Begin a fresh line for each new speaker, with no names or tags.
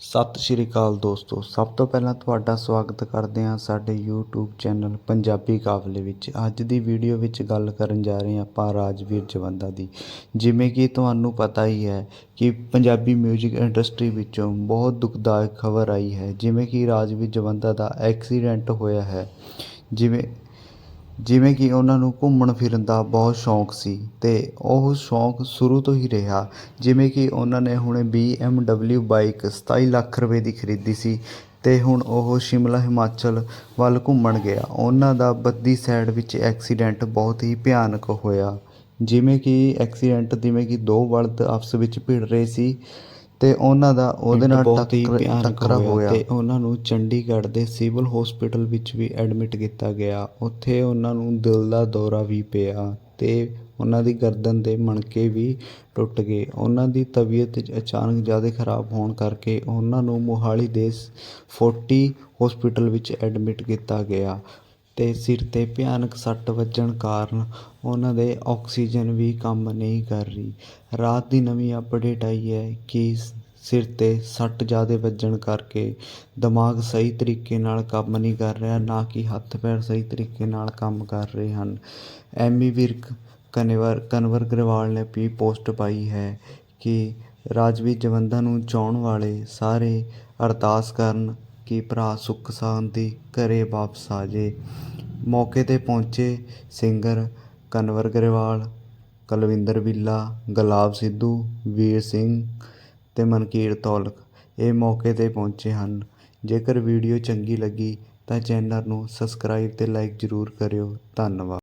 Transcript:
ਸਤਿ ਸ਼੍ਰੀ ਅਕਾਲ ਦੋਸਤੋ। ਸਭ ਤੋਂ ਪਹਿਲਾਂ ਤੁਹਾਡਾ ਸਵਾਗਤ ਕਰਦੇ ਹਾਂ ਸਾਡੇ YouTube ਚੈਨਲ ਪੰਜਾਬੀ ਕਾਫਲੇ ਵਿੱਚ। ਅੱਜ ਦੀ ਵੀਡੀਓ ਵਿੱਚ ਗੱਲ ਕਰਨ ਜਾ ਰਹੇ ਹਾਂ ਆਪਾਂ ਰਾਜਵੀਰ ਜਵੰਦਾ ਦੀ। ਜਿਵੇਂ ਕਿ ਤੁਹਾਨੂੰ ਪਤਾ ਹੀ ਹੈ ਕਿ ਪੰਜਾਬੀ 뮤직 ਇੰਡਸਟਰੀ ਵਿੱਚੋਂ ਬਹੁਤ ਦੁਖਦਾਇਕ ਖਬਰ ਆਈ ਹੈ। ਜਿਵੇਂ ਕਿ ਰਾਜਵੀਰ ਜਵੰਦਾ ਦਾ ਐਕਸੀਡੈਂਟ ਹੋਇਆ ਹੈ। ਜਿਵੇਂ ਜਿਵੇਂ ਕਿ ਉਹਨਾਂ ਨੂੰ ਘੁੰਮਣ ਫਿਰਨ ਦਾ ਬਹੁਤ ਸ਼ੌਂਕ ਸੀ ਅਤੇ ਉਹ ਸ਼ੌਂਕ ਸ਼ੁਰੂ ਤੋਂ ਹੀ ਰਿਹਾ। ਜਿਵੇਂ ਕਿ ਉਹਨਾਂ ਨੇ ਹੁਣੇ B M W bike 27 lakh ਰੁਪਏ ਦੀ ਖਰੀਦੀ ਸੀ ਅਤੇ ਹੁਣ ਉਹ ਸ਼ਿਮਲਾ ਹਿਮਾਚਲ ਵੱਲ ਘੁੰਮਣ ਗਿਆ। ਉਹਨਾਂ ਦਾ ਬੱਦੀ ਸਾਈਡ ਵਿੱਚ ਐਕਸੀਡੈਂਟ ਬਹੁਤ ਹੀ ਭਿਆਨਕ ਹੋਇਆ। ਜਿਵੇਂ ਕਿ ਐਕਸੀਡੈਂਟ ਜਿਵੇਂ ਕਿ ਦੋ ਬਲਦ ਆਪਸ ਵਿੱਚ ਭਿੜ ਰਹੇ ਸੀ। ਤੇ ਉਹਨਾਂ ਦਾ ਉਹਦੇ ਨਾਲ
ਬਹੁਤ ਹੀ
ਟੱਕਰ
ਭਿਆਨਕ
ਟੱਕਰਾ
ਹੋਇਆ ਤੇ
ਤੇ ਉਹਨਾਂ ਨੂੰ ਚੰਡੀਗੜ੍ਹ ਦੇ ਸਿਵਲ ਹਸਪੀਟਲ ਵਿੱਚ ਵੀ ਐਡਮਿਟ ਕੀਤਾ ਗਿਆ। ਉੱਥੇ ਉਹਨਾਂ ਨੂੰ ਦਿਲ ਦਾ ਦੌਰਾ ਵੀ ਪਿਆ ਤੇ ਉਹਨਾਂ ਦੀ ਗਰਦਨ ਦੇ ਮਣਕੇ ਵੀ ਟੁੱਟ ਗਏ। ਉਹਨਾਂ ਦੀ ਤਬੀਅਤ ਅਚਾਨਕ ਜ਼ਿਆਦਾ ਖਰਾਬ ਹੋਣ ਕਰਕੇ ਉਹਨਾਂ ਨੂੰ ਮੋਹਾਲੀ ਦੇ 40 ਹਸਪੀਟਲ ਵਿੱਚ ਐਡਮਿਟ ਕੀਤਾ ਗਿਆ। ਅਤੇ ਸਿਰ ਤੇ ਭਿਆਨਕ ਸੱਟ ਵੱਜਣ ਕਾਰਨ ਉਹਨਾਂ ਦੇ ਆਕਸੀਜਨ ਵੀ ਕੰਮ ਨਹੀਂ ਕਰ ਰਹੀ। ਰਾਤ ਦੀ ਨਵੀਂ ਅਪਡੇਟ ਆਈ ਹੈ ਕਿ ਸਿਰ ਤੇ ਸੱਟ ਜ਼ਿਆਦਾ ਵੱਜਣ ਕਰਕੇ ਦਿਮਾਗ ਸਹੀ ਤਰੀਕੇ ਨਾਲ ਕੰਮ ਨਹੀਂ ਕਰ ਰਿਹਾ, ਨਾ ਕਿ ਹੱਥ ਪੈਰ ਸਹੀ ਤਰੀਕੇ ਨਾਲ ਕੰਮ ਕਰ ਰਹੇ ਹਨ। ਐਮੀ ਵਿਰਕ, ਕਨਵਰ ਕਨਵਰ ਗਰੇਵਾਲ ਨੇ ਵੀ ਪੋਸਟ ਪਾਈ ਹੈ ਕਿ ਰਾਜਵੀਰ ਜਵੰਦਾ ਨੂੰ ਚਾਹੁਣ ਵਾਲੇ ਸਾਰੇ ਅਰਦਾਸ ਕਰਨ ਕਿ ਭਰਾ ਸੁੱਖ ਸਾਂਦੀ ਘਰੇ ਵਾਪਸ ਆ ਜੇ। ਮੌਕੇ ਤੇ ਪਹੁੰਚੇ ਸਿੰਗਰ ਕਨਵਰ ਗਰੇਵਾਲ, ਕੁਲਵਿੰਦਰ ਬਿੱਲਾ, ਗੁਲਾਬ ਸਿੱਧੂ, ਵੀਰ ਸਿੰਘ ਅਤੇ ਮਨਕੀਰ ਤੌਲਕ ਇਹ ਮੌਕੇ ਤੇ ਪਹੁੰਚੇ ਹਨ। ਜੇਕਰ ਵੀਡੀਓ ਚੰਗੀ ਲੱਗੀ ਤਾਂ ਚੈਨਲ ਨੂੰ ਸਬਸਕ੍ਰਾਈਬ ਅਤੇ ਲਾਈਕ ਜ਼ਰੂਰ ਕਰਿਓ। ਧੰਨਵਾਦ।